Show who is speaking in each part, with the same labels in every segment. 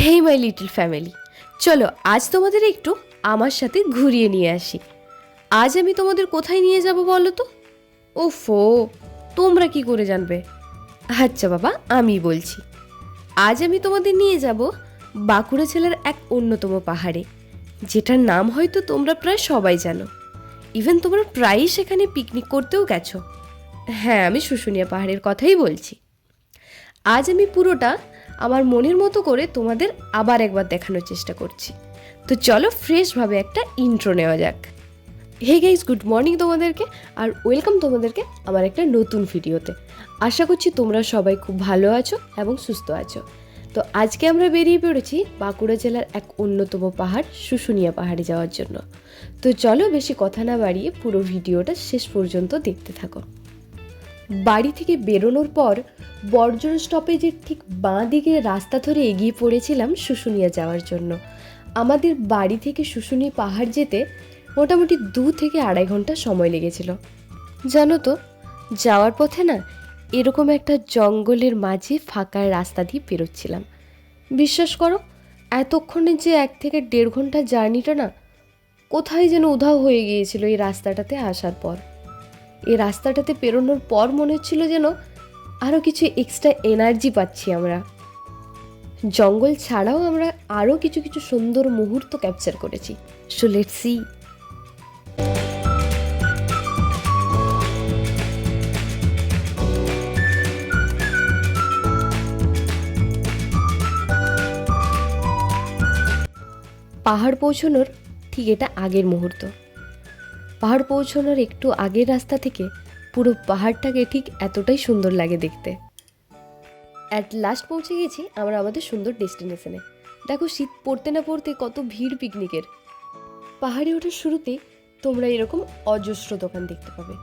Speaker 1: Hey my little family চলো, আজ তোমাদের একটু আমার সাথে ঘুরিয়ে নিয়ে আসি। আজ আমি তোমাদের কোথায় নিয়ে যাব বলো তো? ওফো, তোমরা কি করে জানবে? আচ্ছা বাবা, আমি বলছি। আজ আমি তোমাদের নিয়ে যাব বাঁকুড়া জেলার এক অন্যতম পাহাড়ে, যেটার নাম হয়তো তোমরা প্রায় সবাই জানো। ইভেন তোমরা প্রায়ই সেখানে পিকনিক করতেও গেছো। হ্যাঁ আমি শুশুনিয়া পাহাড়ের কথাই বলছি। আজ আমি পুরোটা আমার মনের মতো করে তোমাদের আবার একবার দেখানোর চেষ্টা করছি। তো চলো ফ্রেশভাবে একটা ইন্ট্রো নেওয়া যাক। হে গাইজ গুড মর্নিং তোমাদেরকে আর ওয়েলকাম তোমাদেরকে আমার একটা নতুন ভিডিওতে। আশা করছি তোমরা সবাই খুব ভালো আছো এবং সুস্থ আছো। তো আজকে আমরা বেরিয়ে পড়েছি বাঁকুড়া জেলার এক অন্যতম পাহাড়, শুশুনিয়া পাহাড়ে যাওয়ার জন্য। তো চলো বেশি কথা না বাড়িয়ে পুরো ভিডিওটা শেষ পর্যন্ত দেখতে থাকো। বাড়ি থেকে বেরোনোর পর বর্জন স্টপেজের ঠিক বাঁ দিকে রাস্তা ধরে এগিয়ে পড়েছিলাম শুশুনিয়া যাওয়ার জন্য। আমাদের বাড়ি থেকে শুশুনিয়া পাহাড় যেতে মোটামুটি দু থেকে আড়াই ঘণ্টা সময় লেগেছিল। জানো তো, যাওয়ার পথে না এরকম একটা জঙ্গলের মাঝে ফাঁকা রাস্তা দিয়ে বেরোচ্ছিলাম। বিশ্বাস করো, এতক্ষণে যে এক থেকে দেড় ঘণ্টা জার্নিটা না কোথায় যেন উধাও হয়ে গিয়েছিল এই রাস্তাটাতে আসার পর। এই রাস্তাটাতে পেরোনোর পর মনে হচ্ছিল যেন আরও কিছু এক্সট্রা এনার্জি পাচ্ছি আমরা। জঙ্গল ছাড়াও আমরা আরও কিছু কিছু সুন্দর মুহূর্ত ক্যাপচার করেছি। সো লেট সি পাহাড় পৌঁছানোর ঠিক এটা আগের মুহূর্ত। পাহাড় পৌঁছানোর একটু আগের রাস্তা থেকে পুরো পাহাড়টাকে ঠিক এতটাই সুন্দর লাগে দেখতে। অ্যাট লাস্ট পৌঁছে গেছি আমরা আমাদের সুন্দর ডেস্টিনেশনে দেখো শীত পড়তে না পড়তে কত ভিড় পিকনিকের পাহাড়ে ওঠার শুরুতে তোমরা এরকম অজস্র দোকান দেখতে পাবে।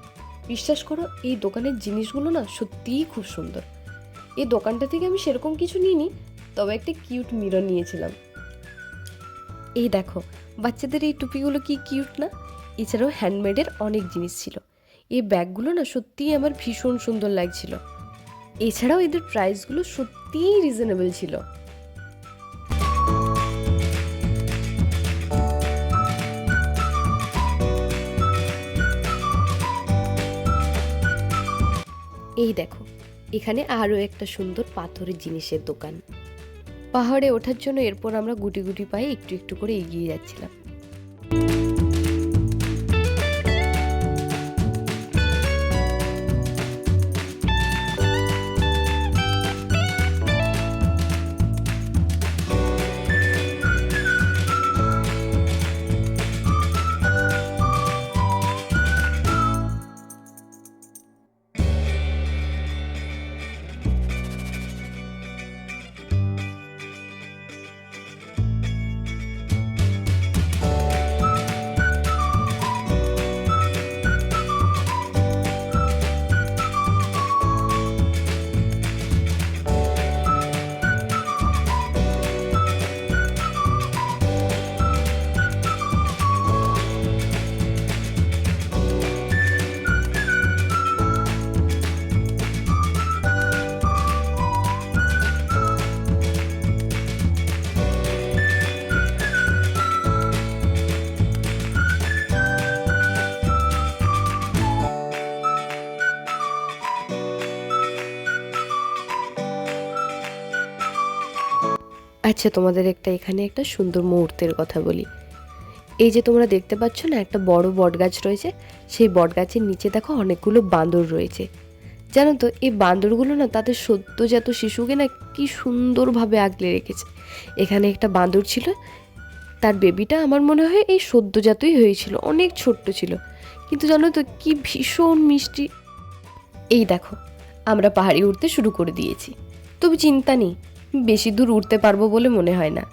Speaker 1: বিশ্বাস করো, এই দোকানের জিনিসগুলো না সত্যিই খুব সুন্দর। এই দোকানটা থেকে আমি সেরকম কিছু নিইনি, তবে একটা কিউট মিরর নিয়েছিলাম। এই দেখো, বাচ্চাদের এই টুপিগুলো কি কিউট না? এছাড়াও হ্যান্ডমেডের অনেক জিনিস ছিল। এই ব্যাগগুলো না সত্যিই আমার ভীষণ সুন্দর লাগছিল। এছাড়াও এদের প্রাইসগুলো সত্যিই রিজনেবল ছিল। এই দেখো, এখানে আরও একটা সুন্দর পাথরের জিনিসের দোকান। পাহাড়ে ওঠার জন্য এরপর আমরা গুটি গুটি পায়ে একটু একটু করে এগিয়ে যাচ্ছিলাম। আচ্ছা তোমাদের একটা এখানে একটা সুন্দর মুহূর্তের কথা বলি। এই যে তোমরা দেখতে পাচ্ছ না, একটা বড় বটগাছ রয়েছে। সেই বটগাছের নিচে দেখো অনেকগুলো বাঁদর রয়েছে। জানো তো, এই বাঁদরগুলো না তাদের সদ্যজাত শিশুকে না কি সুন্দরভাবে আগলে রেখেছে। এখানে একটা বাঁদর ছিল, তার বেবিটা আমার মনে হয় এই সদ্যজাতই হয়েছিল, অনেক ছোট্ট ছিল। কিন্তু জানো তো, কি ভীষণ মিষ্টি। এই দেখো, আমরা পাহাড়ে উঠতে শুরু করে দিয়েছি। তবে চিন্তা নেই বেশি দূর উঠতে পারব বলে মনে হয় না।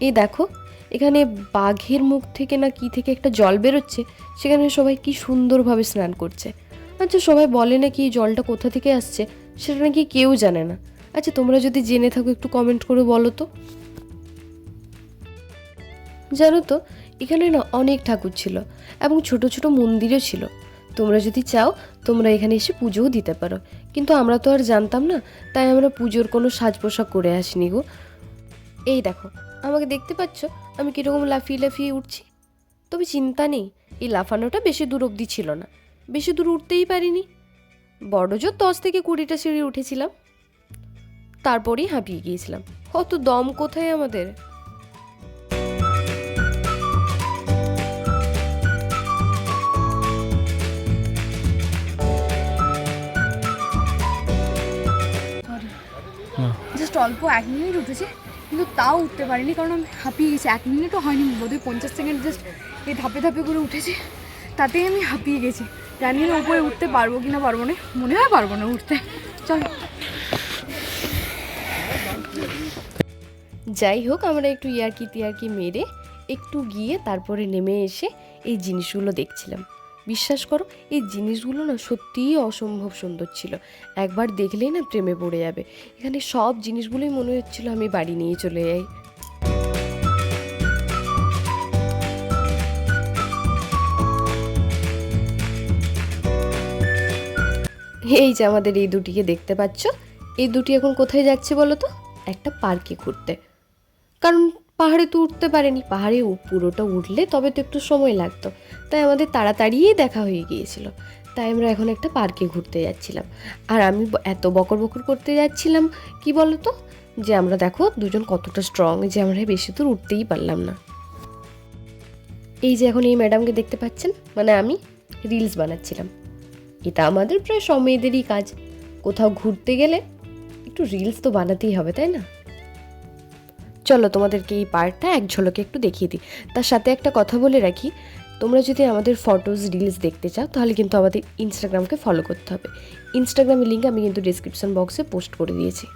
Speaker 1: এই দেখো, এখানে বাঘের মুখ থেকে না কি থেকে একটা জল বেরোচ্ছে, সেখানে সবাই কি সুন্দরভাবে স্নান করছে। আচ্ছা সবাই বলে না কি জলটা কোথা থেকে আসছে, সেটা নাকি কেউ জানে না। আচ্ছা তোমরা যদি জেনে থাকো, একটু কমেন্ট করে বলো তো। জানো তো, এখানে না অনেক ঠাকুর ছিল এবং ছোট ছোট মন্দিরও ছিল। তোমরা যদি চাও, তোমরা এখানে এসে পুজোও দিতে পারো। কিন্তু আমরা তো আর জানতাম না, তাই আমরা পুজোর কোনো সাজ পোশাক করে আসিনি গো। এই দেখো, আমাকে দেখতে পাচ্ছ? আমি কীরকম লাফিয়ে লাফিয়ে উঠছি। তবে চিন্তা নেই, এই লাফানোটা বেশি দূর অবধি ছিল না। বেশি দূর উঠতেই পারিনি। বড় জোর দশ থেকে কুড়িটা সিঁড়ি উঠেছিলাম। তারপরেই হাঁপিয়ে গিয়েছিলাম। কত দম কোথায় আমাদের?
Speaker 2: অল্প এক মিনিট উঠেছে, কিন্তু তাও উঠতে পারিনি, কারণ আমি হাঁপিয়ে গেছি। এক মিনিটও হয়নি, বোধহয় পঞ্চাশ সেকেন্ড জাস্ট এই ধাপে ধাপে করে উঠেছি। তাতেই আমি হাঁপিয়ে গেছি। জানি না উপরে উঠতে পারব কি না পারব না, মনে হয় পারব না উঠতে। চল।
Speaker 1: যাই হোক, আমরা একটু ইয়ার্কি তিয়ার্কি মেরে একটু গিয়ে তারপরে নেমে এসে এই জিনিসগুলো দেখছিলাম। বিশ্বাস করো, এই জিনিসগুলো না সত্যিই অসম্ভব সুন্দর ছিল। একবার দেখলেই না প্রেমে পড়ে যাবে। এখানে সব জিনিসগুলোই মনে হচ্ছিল আমি বাড়ি নিয়ে চলে যাই। এই যে আমাদের এই দুটিকে দেখতে পাচ্ছ, এই দুটি এখন কোথায় যাচ্ছে বলো তো? একটা পার্কে ঘুরতে। কারণ পাহাড়ে তো উঠতে পারেনি। পাহাড়ে পুরোটা উঠলে তবে তো একটু সময় লাগতো। তাই আমাদের তাড়াতাড়িই দেখা হয়ে গিয়েছিল। তাই আমরা এখন একটা পার্কে ঘুরতে যাচ্ছিলাম। আর আমি এত বকর বকর করতে যাচ্ছিলাম, কি বলো তো যে আমরা দেখো দুজন কতটা স্ট্রং যে আমরা বেশি দূর উঠতেই পারলাম না। এই যে এখন এই ম্যাডামকে দেখতে পাচ্ছেন? মানে আমি রিলস বানাচ্ছিলাম। এটা আমাদের প্রায় সব মেয়েদেরই কাজ। কোথাও ঘুরতে গেলে একটু রিলস তো বানাতেই হবে, তাই না? চলো তোমাদেরকে এই পার্টটা এক ঝলকে একটু দেখিয়ে দিই। তার সাথে একটা কথা বলে রাখি, তোমরা যদি আমাদের ফটোজ রিলস দেখতে চাও, তাহলে কিন্তু আমাদের ইনস্টাগ্রামকে ফলো করতে হবে। ইনস্টাগ্রামের লিঙ্ক আমি কিন্তু ডিসক্রিপশন বক্সে পোস্ট করে দিয়েছি।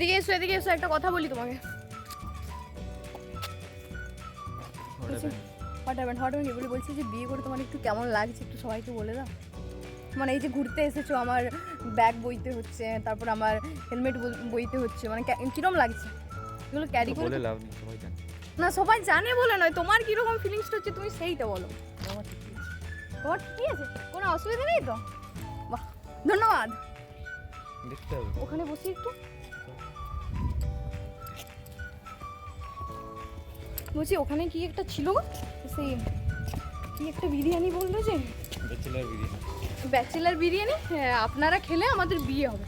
Speaker 2: এদিকে এসো এদিকে এসো একটা কথা বলি তোমাকে। হট এগুলি বলছি যে বিয়ে করে তোমার একটু কেমন লাগছে? একটু সবাইকে বলে দাও। মানে এই যে ঘুরতে এসেছ আমার ব্যাগ বইতে হচ্ছে তারপর আমার হেলমেট বইতে হচ্ছে মানে কে- কিরম লাগছে? এগুলো ক্যারি করে
Speaker 3: লাভ নেই সবাই জানে।
Speaker 2: না সবাই জানে বলে নয়। তোমার কীরকম ফিলিংসটা হচ্ছে তুমি সেইটা বলো।
Speaker 3: আমার ঠিকই আছে।
Speaker 2: ঠিক আছে? কোনো অসুবিধা নেই তো? বাহ ধন্যবাদ। ওখানে বসি একটু। বলছি ওখানে কি একটা ছিল সেই কি একটা বিরিয়ানি বলল যে?
Speaker 3: ব্যাচেলার বিরিয়ানি।
Speaker 2: ব্যাচেলার বিরিয়ানি? হ্যাঁ, আপনারা খেলে আমাদের বিয়ে হবে।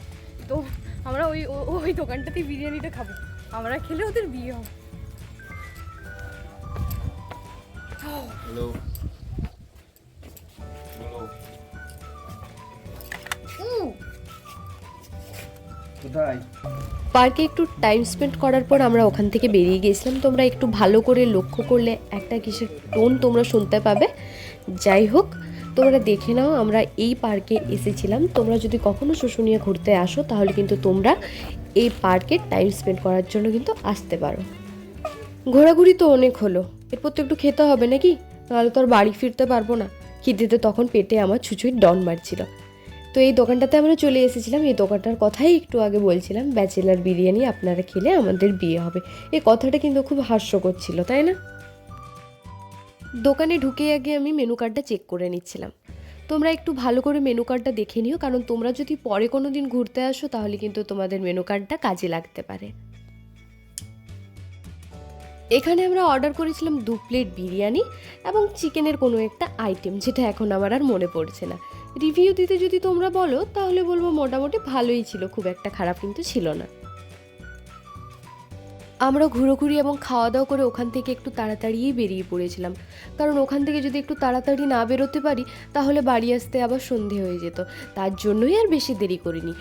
Speaker 2: তো আমরা ওই ও- ওই দোকানটাতেই বিরিয়ানিটা খাব। আমরা খেলে ওদের বিয়ে হবে।
Speaker 3: হ্যালো কোথায়?
Speaker 1: পার্কে একটু টাইম স্পেন্ড করার পর আমরা ওখান থেকে বেরিয়ে গিয়েছিলাম। তোমরা একটু ভালো করে লক্ষ্য করলে একটা কিসের টোন তোমরা শুনতে পাবে। যাই হোক, তোমরা দেখে নাও, আমরা এই পার্কে এসেছিলাম। তোমরা যদি কখনো শুশুনিয়া ঘুরতে আসো, তাহলে কিন্তু তোমরা এই পার্কে টাইম স্পেন্ড করার জন্য কিন্তু আসতে পারো। ঘোরাঘুরি তো অনেক হলো। এরপর তো একটু খেতে হবে নাকি? নাহলে তো আর বাড়ি ফিরতে পারব না। খিদেতে তখন পেটে আমার ছুঁচুই ডন মারছিল। তো এই দোকানটাতে আমরা চলে এসেছিলাম। এই দোকানটার কথাই একটু আগে বলছিলাম, ব্যাচেলার বিরিয়ানি আপনারা খেলে আমাদের বিয়ে হবে। এই কথাটা কিন্তু খুব হাস্যকর ছিল, তাই না? দোকানে ঢুকে আগে আমি মেনু কার্ডটা চেক করে নিচ্ছিলাম। তোমরা একটু ভালো করে মেনু কার্ডটা দেখে নিও, কারণ তোমরা যদি পরে কোনো দিন ঘুরতে আসো, তাহলে কিন্তু তোমাদের মেনু কার্ডটা কাজে লাগতে পারে। এখানে আমরা অর্ডার করেছিলাম দু প্লেট বিরিয়ানি এবং চিকেনের কোনো একটা আইটেম যেটা এখন আমার আর মনে পড়ছে না। রিভিউ দিতে যদি তোমরা বলো, তাহলে বলব মোটামুটি ভালোই ছিল, খুব একটা খারাপ কিন্তু ছিল না। আমরা ঘুরোঘুরি এবং খাওয়া দাওয়া করে ওখান থেকে একটু তাড়াতাড়িই বেরিয়ে পড়েছিলাম। কারণ ওখান থেকে যদি একটু তাড়াতাড়ি না বেরোতে পারি, তাহলে বাড়ি আসতে আবার সন্ধে হয়ে যেত। তার জন্যই আর বেশি দেরি করিনি।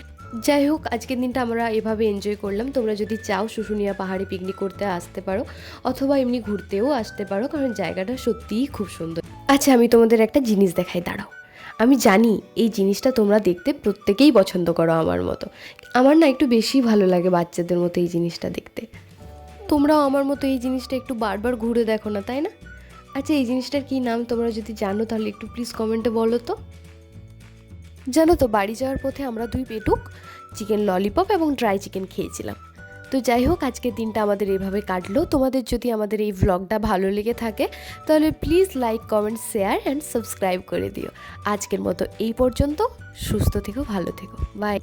Speaker 1: যাই হোক, আজকের দিনটা আমরা এভাবে এনজয় করলাম। তোমরা যদি চাও শুশুনিয়া পাহাড়ে পিকনিক করতে আসতে পারো, অথবা এমনি ঘুরতেও আসতে পারো, কারণ জায়গাটা সত্যিই খুব সুন্দর। আচ্ছা আমি তোমাদের একটা জিনিস দেখাই, দাঁড়াও। আমি জানি এই জিনিসটা তোমরা দেখতে প্রত্যেকেই পছন্দ করো আমার মতো। আমার না একটু বেশি ভালো লাগে বাচ্চাদের মতো এই জিনিসটা দেখতে। তোমরাও আমার মতো এই জিনিসটা একটু বারবার ঘুরে দেখো না, তাই না? আচ্ছা এই জিনিসটার কী নাম তোমরা যদি জানো তাহলে একটু প্লিজ কমেন্টে বলো তো। জানো তো, বাড়ি যাওয়ার পথে আমরা দুই পেটুক চিকেন ললিপপ এবং ড্রাই চিকেন খেয়েছিলাম। তো যাই হোক আজকের দিনটা আমাদের এভাবে কাটলো। তোমাদের যদি আমাদের এই ভ্লগটা ভালো লেগে থাকে, তাহলে please like comment share and subscribe করে দিও। আজকের মতো এই পর্যন্ত, সুস্থ থেকো, ভালো থেকো। বাই